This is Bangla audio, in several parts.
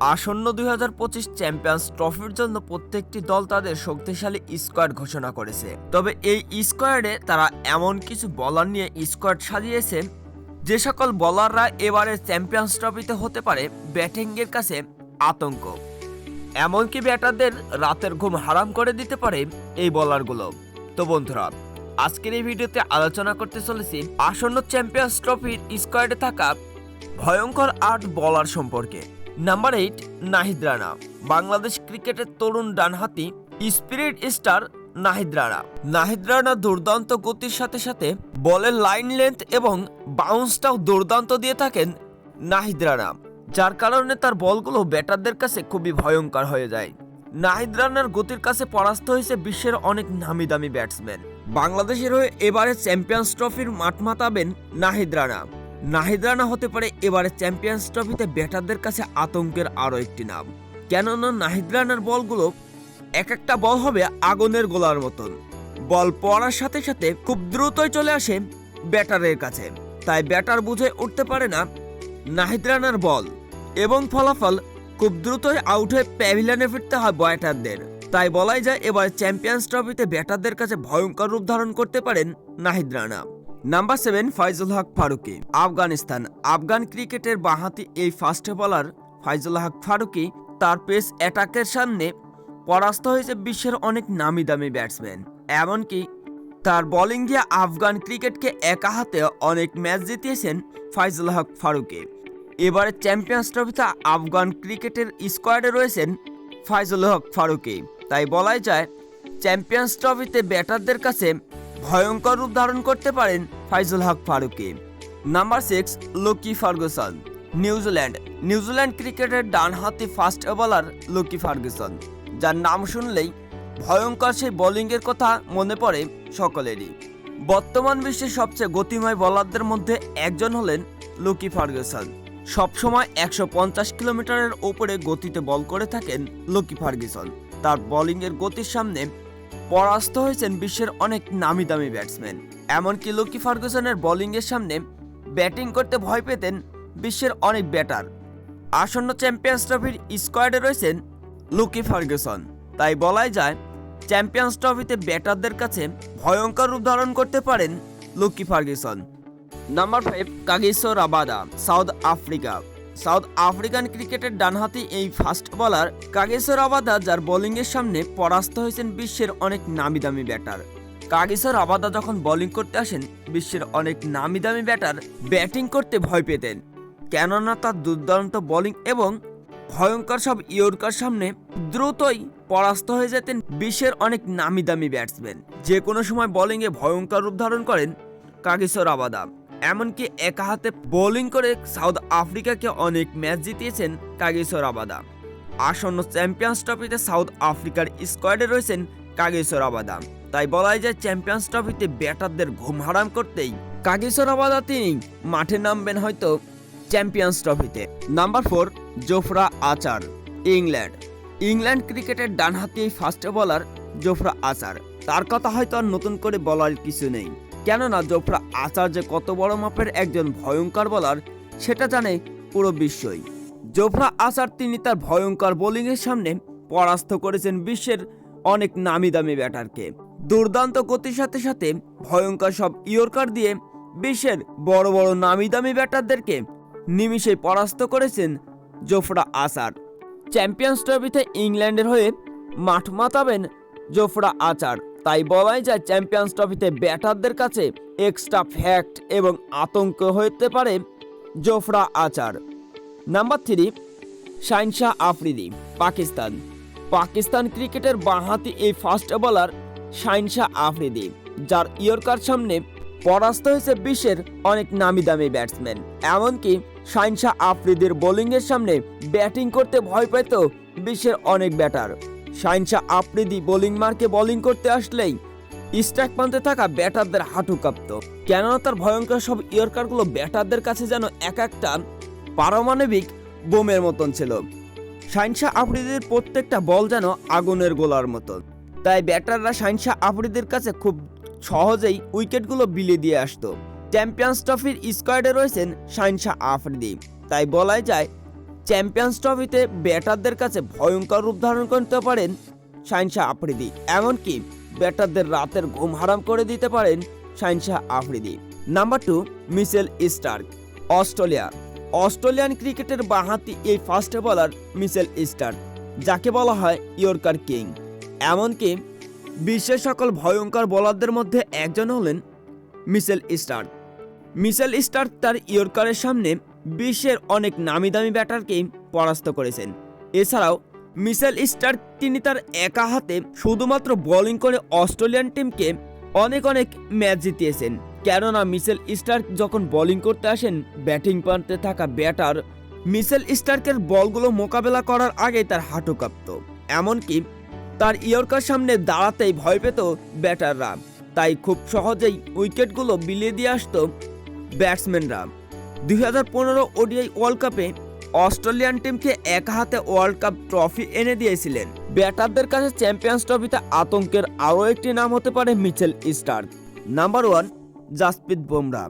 আসন্ন দুই হাজার পঁচিশ চ্যাম্পিয়ন্স ট্রফির জন্য প্রত্যেকটি দল তাদের শক্তিশালী স্কোয়াড ঘোষণা করেছে। তবে এই স্কোয়াডে তারা এমন কিছু বলার নিয়ে স্কোয়াড সাজিয়েছে যে সকল বলাররা এবারে চ্যাম্পিয়ন্স ট্রফিতে হতে পারে ব্যাটিংয়ের কাছে আতঙ্ক। এমনকি ব্যাটারদের রাতের ঘুম হারাম করে দিতে পারে এই বলারগুলো তো বন্ধুরা, আজকের এই ভিডিওতে আলোচনা করতে চলেছি আসন্ন চ্যাম্পিয়ন্স ট্রফির স্কোয়াডে থাকা ভয়ঙ্কর আট বলার সম্পর্কে। নাম্বার এইট নাহিদ রানা বাংলাদেশ ক্রিকেটের তরুণ ডানহাতি স্পিরিট স্টার নাহিদ রানা নাহিদ রানা দুর্দান্ত গতির সাথে সাথে বলের লাইন লেন্থ এবং বাউন্সটাও দুর্দান্ত দিয়ে থাকেন নাহিদ রানা যার কারণে তার বলগুলো ব্যাটারদের কাছে খুবই ভয়ঙ্কর হয়ে যায়। নাহিদ রানার গতির কাছে পরাস্ত হয়েছে বিশ্বের অনেক নামি দামি ব্যাটসম্যান বাংলাদেশের হয়ে এবারে চ্যাম্পিয়ন্স ট্রফির মাঠ মাতাবেন নাহিদ রানা নাহিদ রানা হতে পারে এবারে চ্যাম্পিয়ন্স ট্রফিতে ব্যাটারদের কাছে আতঙ্কের আরও একটি নাম। কেননা নাহিদ রানার বলগুলো এক একটা বল হবে আগুনের গোলার মতন। বল পড়ার সাথে সাথে খুব দ্রুতই চলে আসে ব্যাটারের কাছে। তাই ব্যাটার বুঝে উঠতে পারে না নাহিদ রানার বল। এবং ফলাফল খুব দ্রুতই আউট হয়ে প্যাভিলিয়নে ফিরতে হয় ব্যাটারদের। তাই বলাই যায় এবার চ্যাম্পিয়ন্স ট্রফিতে ব্যাটারদের কাছে ভয়ঙ্কর রূপ ধারণ করতে পারেন নাহিদ রানা। নাম্বার সেভেন ফাইজুল হক ফারুকি আফগানিস্তান আফগান ক্রিকেটের বাঁহাতি এই ফাস্ট বলার ফাইজুল হক ফারুকি তার পেস অ্যাটাকের সামনে পরাস্ত হয়েছে বিশ্বের অনেক নামি দামি ব্যাটসম্যান এমনকি তার বোলিং দিয়ে আফগান ক্রিকেটকে একা হাতে অনেক ম্যাচ জিতিয়েছেন ফাইজুল হক ফারুকি এবারে চ্যাম্পিয়ন্স ট্রফিতে আফগান ক্রিকেটের স্কোয়াডে রয়েছেন ফাইজুল হক ফারুকি তাই বলাই যায় চ্যাম্পিয়ন্স ট্রফিতে ব্যাটারদের কাছে ভয়ঙ্কর রূপ ধারণ করতে পারেন Fazal Haq Farooqi. Number six, Lockie Ferguson. New Zealand. New Zealand ক্রিকেটের ডানহাতি ফাস্ট বোলার লকি ফার্গুসন। যার নাম শুনলেই ভয়ঙ্কর সেই বোলিংয়ের কথা মনে পড়ে সকলেরই। বর্তমান বিশ্বের সবচেয়ে গতিময় বোলারদের মধ্যে একজন হলেন লুকি ফার্গুসন। সবসময় একশো পঞ্চাশ কিলোমিটারের ওপরে গতিতে বল করে থাকেন লুকি ফার্গুসন। তার বোলিংয়ের গতির সামনে পরাস্ত হয়েছেন বিশ্বের অনেক নামি দামি ব্যাটসম্যান। এমনকি লুকি ফার্গুসনের বোলিংয়ের সামনে ব্যাটিং করতে ভয় পেতেন বিশ্বের অনেক ব্যাটার। আসন্ন চ্যাম্পিয়ন্স ট্রফির স্কোয়াডে রয়েছেন লুকি ফার্গুসন। তাই বলাই যায়, চ্যাম্পিয়ন্স ট্রফিতে ব্যাটারদের কাছে ভয়ঙ্কর রূপ ধারণ করতে পারেন Lockie Ferguson. Number five, Kagiso Rabada, South Africa. South African ক্রিকেটের ডানহাতি এই ফাস্ট বলার কাগিসো আবাদা, যার বোলিংয়ের সামনে পরাস্ত হয়েছেন বিশ্বের অনেক নামি দামি ব্যাটার। কাগিসো আবাদা যখন বোলিং করতে আসেন, বিশ্বের অনেক নামি দামি ব্যাটার ব্যাটিং করতে ভয় পেতেন। কেননা তার দুর্দান্ত বোলিং এবং ভয়ঙ্কর সব ইয়র্কার সামনে দ্রুতই পরাস্ত হয়ে যেতেন বিশ্বের অনেক নামি দামি ব্যাটসম্যান। যে কোনো সময় বোলিংয়ে ভয়ঙ্কর রূপ ধারণ করেন কাগিসর আবাদা। এমনকি একা হাতে বোলিং করে সাউথ আফ্রিকাকে অনেক ম্যাচ জিতিয়েছেন কাগিসর আবাদা। আসন্ন চ্যাম্পিয়ন্স ট্রফিতে সাউথ আফ্রিকার স্কোয়াডে রয়েছেন কাগিসর আবাদা। তাই বলাই যায় চ্যাম্পিয়ন্স ট্রফিতে ব্যাটারদের ঘুম হারাম করতেই কাগিসর আবাদা তিনি মাঠে নামবেন হয়তো চ্যাম্পিয়ন্স ট্রফিতে নাম্বার ফোর জোফরা আচার ইংল্যান্ড ইংল্যান্ড ক্রিকেটের ডানহাতি ফাস্ট বোলার জোফরা আচার তার কথা হয়তো আর নতুন করে বলার কিছু নেই। কেননা জোফরা আচার যে কত বড় মাপের একজন ভয়ঙ্কর বলার, সেটা জানে পুরো বিশ্বই। জোফরা আচার তিনি তার ভয়ঙ্কর বোলিংয়ের সামনে পরাস্ত করেছেন বিশ্বের অনেক নামি দামি ব্যাটারকে। দুর্দান্ত গতির সাথে সাথে ভয়ঙ্কর সব ইয়র্কার দিয়ে বিশ্বের বড় বড় নামি দামি ব্যাটারদেরকে নিমিষে পরাস্ত করেছেন জোফরা আচার। চ্যাম্পিয়ন্স ট্রফিতে ইংল্যান্ডের হয়ে মাঠ মাতাবেন জোফরা আচার। তাই বলাই যায় চ্যাম্পিয়ন্স ট্রফিতে ব্যাটারদের কাছে এক্সট্রা ফ্যাক্ট এবং আতঙ্ক হতে পারে Jofra Archer number three Shaheen Shah Afridi Pakistan Pakistan ক্রিকেটের বাঁহাতি এই ফাস্ট বোলার শাইনশাহ আফ্রিদি যার ইয়র্কার সামনে পরাস্ত হয়েছে বিশ্বের অনেক নামি দামি ব্যাটসম্যান এমনকি শাইনশাহ আফ্রিদির বোলিংয়ের সামনে ব্যাটিং করতে ভয় পেত বিশ্বের অনেক ব্যাটার শাইনশাহ আফ্রিদি বোলিং মার্কে বোলিং করতে আসলেই স্ট্রাইক প্রান্তে থাকা ব্যাটারদের হাঁটু কাঁপত। কেননা তার ভয়ঙ্কর সব ইয়র্কারগুলো ব্যাটারদের কাছে যেন এক একটা পারমাণবিক বোমের মতন ছিল। শাইনশাহ আফ্রিদির প্রত্যেকটা বল যেন আগুনের গোলার মতন তাই ব্যাটাররা শাইনশাহ আফ্রিদির কাছে খুব সহজেই উইকেটগুলো বিলিয়ে দিয়ে আসতো। চ্যাম্পিয়ন্স ট্রফির স্কোয়াডে রয়েছেন শাইনশাহ আফ্রিদি। তাই বলাই যায় চ্যাম্পিয়ন্স ট্রফিতে ব্যাটারদের কাছে ভয়ঙ্কর রূপ ধারণ করতে পারেন শাহিনশাহ আফ্রিদি। এমনকি ব্যাটারদের রাতের ঘুম হারাম করে দিতে পারেন Shaheen Shah Afridi. Number two Mitchell Starc, Australia. Australian ক্রিকেটের বাঁহাতি এই ফাস্ট বলার মিসেল স্টার্ক, যাকে বলা হয় ইয়র্কার কিং। এমনকি বিশ্বের সকল ভয়ঙ্কর বোলারদের মধ্যে একজন হলেন মিসেল স্টার্ক। মিসেল স্টার্ক তার ইয়র্কারের সামনে বিশ্বের অনেক নামি দামি ব্যাটারকেই পরাস্ত করেছেন। এছাড়াও মিসেল স্টার তিনি তার একা হাতে শুধুমাত্র বোলিং করে অস্ট্রেলিয়ান টিমকে অনেক অনেক ম্যাচ জিতিয়েছেন। কেননা মিসেল স্টার্ক যখন বোলিং করতে আসেন, ব্যাটিং প্রান্তে থাকা ব্যাটার মিসেল স্টার্কের বলগুলো মোকাবেলা করার আগে তার হাঁটু কাঁপত। এমনকি তার ইয়র্কার সামনে দাঁড়াতেই ভয় পেত ব্যাটাররা। তাই খুব সহজেই উইকেটগুলো বিলিয়ে দিয়ে আসতো ব্যাটসম্যানরা। দুই হাজার পনেরো ওডিআই ওয়ার্ল্ড কাপে অস্ট্রেলিয়ান টিমকে এক হাতে ওয়ার্ল্ড কাপ ট্রফি এনে দিয়েছিলেন। ব্যাটারদের কাছে চ্যাম্পিয়ন্স ট্রফিতে আতঙ্কের আরও একটি নাম হতে পারে Mitchell Starc number one Jasprit Bumrah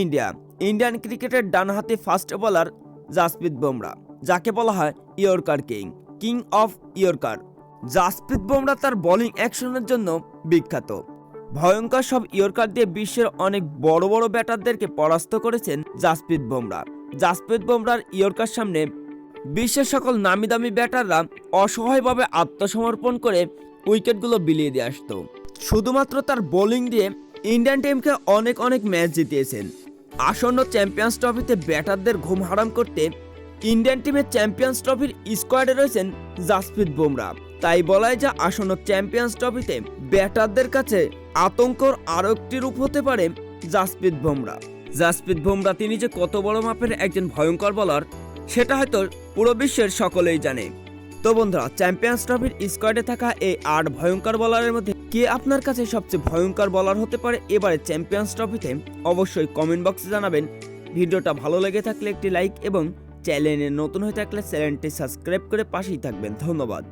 India Indian ক্রিকেটের ডানহাতি ফাস্ট বোলার জাসপ্রীত বুমরা যাকে বলা হয় yorker king king of yorker Jasprit Bumrah তার বোলিং অ্যাকশনের জন্য বিখ্যাত। ভয়ঙ্কর সব ইয়র্কার দিয়ে বিশ্বের অনেক বড় বড় ব্যাটারদেরকে পরাস্ত করেছেন জাসপ্রীত বুমরা জাসপ্রীত বুমরার ইয়র্কার সামনে বিশ্বের সকল নামি দামি ব্যাটাররা অসহায়ভাবে আত্মসমর্পণ করে উইকেটগুলো বিলিয়ে দিয়ে আসতো। শুধুমাত্র তার বোলিং দিয়ে ইন্ডিয়ান টিমকে অনেক অনেক ম্যাচ জিতিয়েছেন। আসন্ন চ্যাম্পিয়ন্স ট্রফিতে ব্যাটারদের ঘুম হারাম করতে ইন্ডিয়ান টিমের চ্যাম্পিয়ন্স ট্রফির স্কোয়াডে রয়েছেন জাসপ্রীত বুমরা তাই বলাই যা আসন্ন চ্যাম্পিয়ন্স ট্রফিতে ব্যাটারদের কাছে আতঙ্কর আরও একটি রূপ হতে পারে জাসপ্রীত বুমরা। জাসপ্রীত বুমরা তিনি যে কত বড় মাপের একজন ভয়ঙ্কর বলার সেটা হয়তো পুরো বিশ্বের সকলেই জানে। তো বন্ধুরা, চ্যাম্পিয়ন্স ট্রফির স্কোয়াডে থাকা এই আট ভয়ঙ্কর বলারের মধ্যে কে আপনার কাছে সবচেয়ে ভয়ঙ্কর বলার হতে পারে এবারে চ্যাম্পিয়ন্স ট্রফিতে অবশ্যই কমেন্ট বক্সে জানাবেন। ভিডিওটা ভালো লেগে থাকলে একটি লাইক এবং চ্যানেলে নতুন হয়ে থাকলে চ্যানেলটি সাবস্ক্রাইব করে পাশেই থাকবেন। ধন্যবাদ।